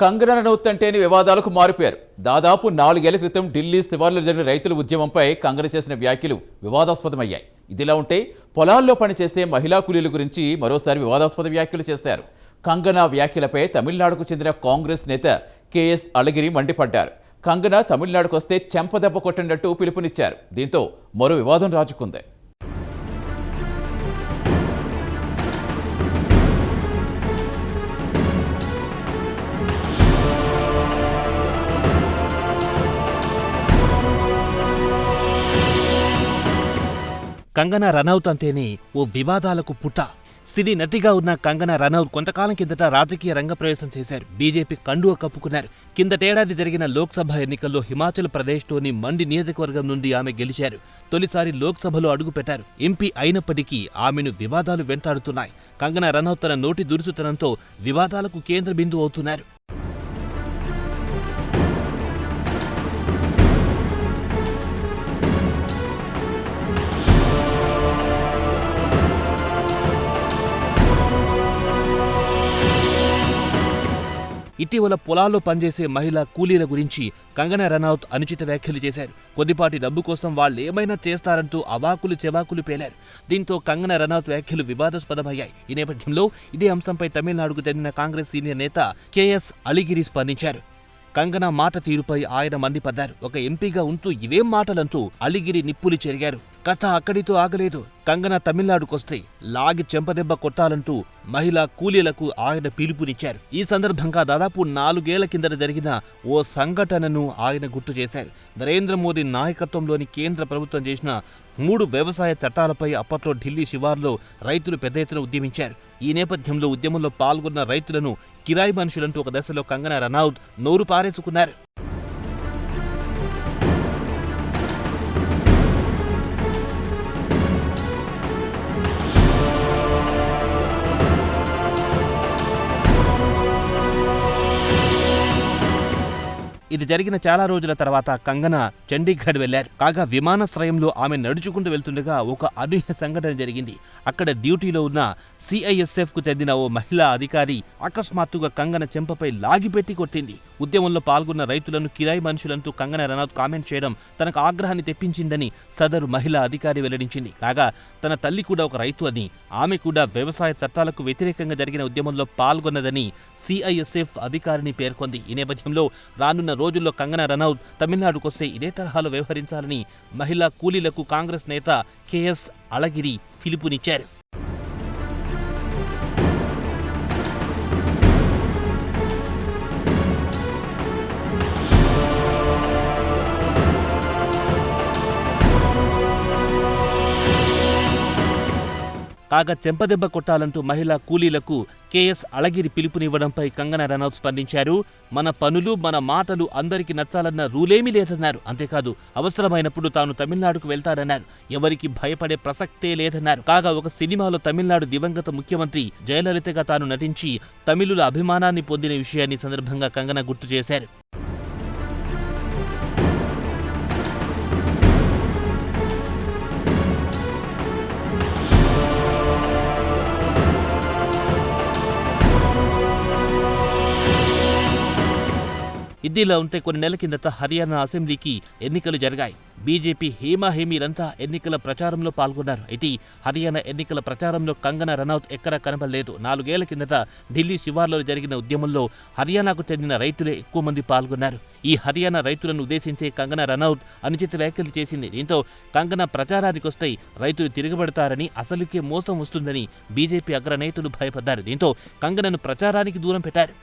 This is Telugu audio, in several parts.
కంగనా రనౌత్ అంటేనే వివాదాలకు మారిపోయారు. దాదాపు నాలుగేళ్ళ క్రితం ఢిల్లీ శివార్లో జరిగిన రైతుల ఉద్యమంపై కంగన చేసిన వ్యాఖ్యలు వివాదాస్పదమయ్యాయి. ఇదిలా ఉంటే పొలాల్లో పనిచేసే మహిళా కూలీల గురించి మరోసారి వివాదాస్పద వ్యాఖ్యలు చేశారు. కంగనా వ్యాఖ్యలపై తమిళనాడుకు చెందిన కాంగ్రెస్ నేత కేఎస్ అళగిరి మండిపడ్డారు. కంగన తమిళనాడుకు వస్తే చెంపదెబ్బ కొట్టినట్టు పిలుపునిచ్చారు. దీంతో మరో వివాదం రాజుకుంది. కంగనా రనౌత్ అంటేనే ఓ వివాదాలకు పుట సినీ నటిగా ఉన్న కంగనా రనౌత్ కొంతకాలం కిందట రాజకీయ రంగ ప్రవేశం చేశారు. బీజేపీ కండువ కప్పుకున్నారు. కిందటేడాది జరిగిన లోక్సభ ఎన్నికల్లో హిమాచల్ ప్రదేశ్లోని మండి నియోజకవర్గం నుండి ఆమె గెలిచారు. తొలిసారి లోక్సభలో అడుగుపెట్టారు ఎంపీ అయినప్పటికీ ఆమెను వివాదాలు వెంటాడుతున్నాయి. కంగనా రనౌత్ తన నోటి దురుసుతనంతో వివాదాలకు కేంద్ర బిందువు అవుతున్నారు. ఇటీవల పొలాల్లో పనిచేసే మహిళా కూలీల గురించి కంగనా రనౌత్ అనుచిత వ్యాఖ్యలు చేశారు. కొద్దిపాటి డబ్బు కోసం వాళ్ళు ఏమైనా చేస్తారంటూ అవాకులు చెవాకులు పేలారు. దీంతో కంగనా రనౌత్ వ్యాఖ్యలు వివాదాస్పదమయ్యాయి. ఈ నేపథ్యంలో ఇదే అంశంపై తమిళనాడుకు చెందిన కాంగ్రెస్ సీనియర్ నేత కెఎస్ అలిగిరి స్పందించారు. కంగనా మాట తీరుపై ఆయన మండిపడ్డారు. ఒక ఎంపీగా ఉంటూ ఇవేం మాటలంటూ అలిగిరి నిప్పులు చెరిగారు. కథ అక్కడితో ఆగలేదు. కంగన తమిళనాడుకొస్తే లాగి చెంపదెబ్బ కొట్టాలంటూ మహిళా కూలీలకు ఆయన పిలుపునిచ్చారు. ఈ సందర్భంగా దాదాపు నాలుగేళ్ళ కిందట జరిగిన ఓ సంఘటనను ఆయన గుర్తు చేశారు. నరేంద్ర మోదీ నాయకత్వంలోని కేంద్ర ప్రభుత్వం చేసిన మూడు వ్యవసాయ చట్టాలపై అప్పట్లో ఢిల్లీ శివార్లో రైతులు పెద్ద ఎత్తున ఉద్యమించారు. ఈ నేపథ్యంలో ఉద్యమంలో పాల్గొన్న రైతులను కిరాయి మనుషులంటూ ఒక దశలో కంగనా రనౌత్ నోరు పారేసుకున్నారు. ఇది జరిగిన చాలా రోజుల తర్వాత కంగన చండీగఢ్ వెళ్ళారు కాగా విమానాశ్రయంలో ఆమె నడుచుకుంటూ వెళ్తుండగా ఒక అనూహ్య సంఘటన జరిగింది. అక్కడ డ్యూటీలో ఉన్న సిఐఎస్ఎఫ్కు చెందిన ఓ మహిళా అధికారి అకస్మాత్తుగా కంగన చెంపపై లాగిపెట్టి కొట్టింది. ఉద్యమంలో పాల్గొన్న రైతులను కిరాయి మనుషులంటూ కంగన రనౌత్ కామెంట్ చేయడం తనకు ఆగ్రహాన్ని తెప్పించిందని సదరు మహిళా అధికారి వెల్లడించింది. కాగా తన తల్లి కూడా ఒక రైతు అని ఆమె కూడా వ్యవసాయ చట్టాలకు వ్యతిరేకంగా జరిగిన ఉద్యమంలో పాల్గొన్నదని సిఐఎస్ఎఫ్ అధికారిని పేర్కొంది. ఈ నేపథ్యంలో రానున్న రోజుల్లో కంగనా రనౌత్ తమిళనాడుకొస్తే ఇదే తరహాలో వ్యవహరించాలని మహిళా కూలీలకు కాంగ్రెస్ నేత కెఎస్ అళగిరి పిలుపునిచ్చారు. కాగా చెంపదెబ్బ కొట్టాలంటూ మహిళా కూలీలకు కేఎస్ అళగిరి పిలుపునివ్వడంపై కంగనా రనౌత్ స్పందించారు. మన పనులు మన మాటలు అందరికీ నచ్చాలన్న రూలేమీ లేదన్నారు. అంతేకాదు అవసరమైనప్పుడు తాను తమిళనాడుకు వెళ్తారన్నారు ఎవరికి భయపడే ప్రసక్తే లేదన్నారు. కాగా ఒక సినిమాలో తమిళనాడు దివంగత ముఖ్యమంత్రి జయలలితగా తాను నటించి తమిళుల అభిమానాన్ని పొందిన విషయాన్ని సందర్భంగా కంగనా గుర్తు చేశారు. ఇదిలా ఉంటే కొన్ని నెలల కిందట హర్యానా అసెంబ్లీకి ఎన్నికలు జరిగాయి. బీజేపీ హేమాహేమీలంతా ఎన్నికల ప్రచారంలో పాల్గొన్నారు. అయితే హర్యానా ఎన్నికల ప్రచారంలో కంగనా రనౌత్ ఎక్కడా కనబడలేదు. నాలుగేళ్ళ కిందట ఢిల్లీ శివార్లో జరిగిన ఉద్యమంలో హర్యానాకు చెందిన రైతులే ఎక్కువ మంది పాల్గొన్నారు. ఈ హర్యానా రైతులను ఉద్దేశించే కంగనా రనౌత్ అనుచిత వ్యాఖ్యలు చేసింది. దీంతో కంగనా ప్రచారానికి వస్తే రైతులు తిరగబడతారని అసలుకే మోసం వస్తుందని బీజేపీ అగ్రనేతలు భయపడ్డారు. దీంతో కంగనను ప్రచారానికి దూరం పెట్టారు.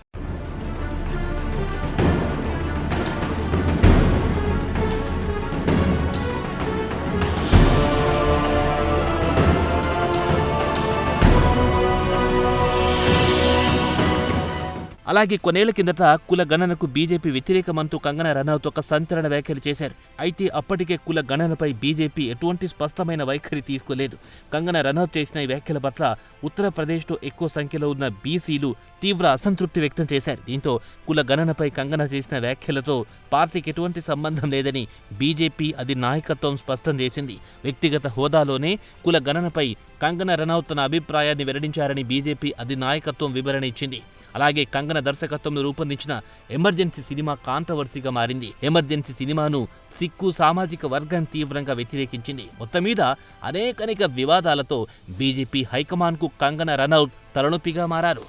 అలాగే కొన్నేళ్ళ కిందట కుల గణనకు బీజేపీ వ్యతిరేకమంటూ కంగనా రనౌత్ ఒక సంచలన వ్యాఖ్యలు చేశారు. అయితే అప్పటికే కుల గణనపై బీజేపీ ఎటువంటి స్పష్టమైన వైఖరి తీసుకోలేదు. కంగనా రనౌత్ చేసిన ఈ వ్యాఖ్యల పట్ల ఉత్తరప్రదేశ్లో ఎక్కువ సంఖ్యలో ఉన్న బీసీలు తీవ్ర అసంతృప్తి వ్యక్తం చేశారు. దీంతో కుల గణనపై కంగనా చేసిన వ్యాఖ్యలతో పార్టీకి ఎటువంటి సంబంధం లేదని బీజేపీ అది నాయకత్వం స్పష్టం చేసింది. వ్యక్తిగత హోదాలోనే కుల గణనపై కంగనా రనౌత్ తన అభిప్రాయాన్ని వెల్లడించారని బీజేపీ అది నాయకత్వం వివరణ ఇచ్చింది. అలాగే కంగన దర్శకత్వంలో రూపొందించిన ఎమర్జెన్సీ సినిమా కాంట్రవర్సీగా మారింది. ఎమర్జెన్సీ సినిమాను సిక్కు సామాజిక వర్గం తీవ్రంగా వ్యతిరేకించింది. మొత్తం మీద అనేకనేక వివాదాలతో బీజేపీ హైకమాండ్కు కంగన రనౌట్ తలనొప్పిగా మారారు.